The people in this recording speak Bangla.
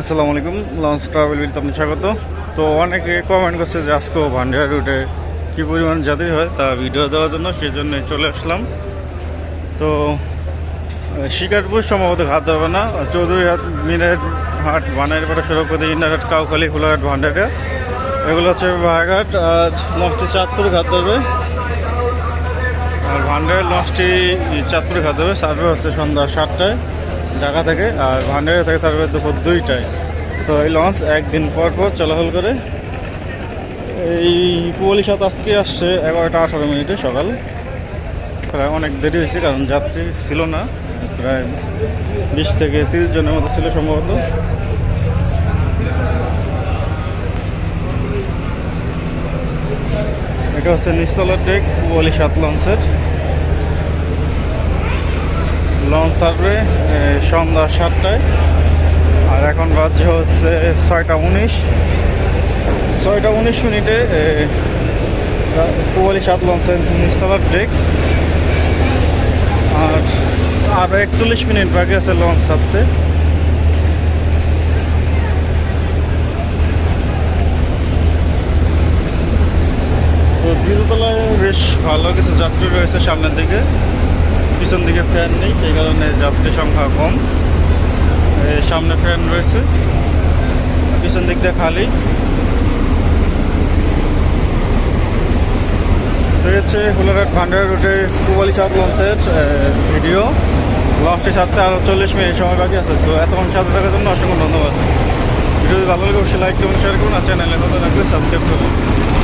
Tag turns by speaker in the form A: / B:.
A: আসসালামু আলাইকুম লঞ্চ ট্রাভেল উইথ আপনি স্বাগত। তো অনেকে কমেন্ট করছে যে আজকেও ভান্ডিয়া রুটে কী পরিমাণ যাত্রী হয়, তা ভিডিও দেওয়ার জন্য সেই জন্য চলে আসলাম। তো শিকারপুর সম্ভবত ঘাট ধরবে না। চৌধুরী হাট, মিনের হাট ভান্ডারের পরে সড়কপতি ইন্টারহাট কাউখালী ফুলাহাট ভান্ডারে এগুলো হচ্ছে ভাইঘাট আর লঞ্চটি চাঁদপুর ঘাট ধরবে। আর ভান্ডারের লঞ্চটি চাঁদপুরে ঘাট ধরবে। সার্ভে হচ্ছে সন্ধ্যা সাতটায়। ঢাকা থেকে আর ভান্ডারে থেকে সার্ভে দুপুর দুইটায়। তো এই লঞ্চ একদিন পর পর চলাচল করে। এই পুয়ালি সাত আজকে আসছে এগারোটা আঠারো মিনিটে সকাল। প্রায় অনেক দেরি হয়েছে কারণ যাত্রী ছিল না। প্রায় বিশ থেকে তিরিশ জনের মতো ছিল সম্ভবত। এটা হচ্ছে নিচতলার ডেক পুয়ালি সাত লঞ্চের। লঞ্চ আসবে সন্ধ্যা সাতটায়। আর এখন বাজে হচ্ছে ছয়টা উনিশ। ছয়টা উনিশ মিনিটে পুয়ালি সাত লঞ্চের নিচতলার ডেক আর আর একচল্লিশ মিনিট বাকি আছে লঞ্চ ছাড়তে। তো দ্বিতীয়তলায় বেশ ভালো কিছু যাত্রী রয়েছে সামনের দিকে। পিছন দিকে ফ্যান নেই, সেই কারণে যাত্রী সংখ্যা কম। সামনে ফ্যান রয়েছে। পিছন দিক দিয়ে খালি। রয়েছে হুলারহাট ভান্ডার রুটে কুবালি চাঁদ লঞ্চের ভিডিও লঞ্চটি ছাড়তে আরও চল্লিশ মিনিট সময় বাকি আছে। তো এতক্ষণ সাথে থাকার জন্য অসংখ্য ধন্যবাদ। ভিডিও ভালো লাগে অবশ্যই লাইক করুন শেয়ার করুন, আর চ্যানেলে নতুন লাগলে সাবস্ক্রাইব করুন।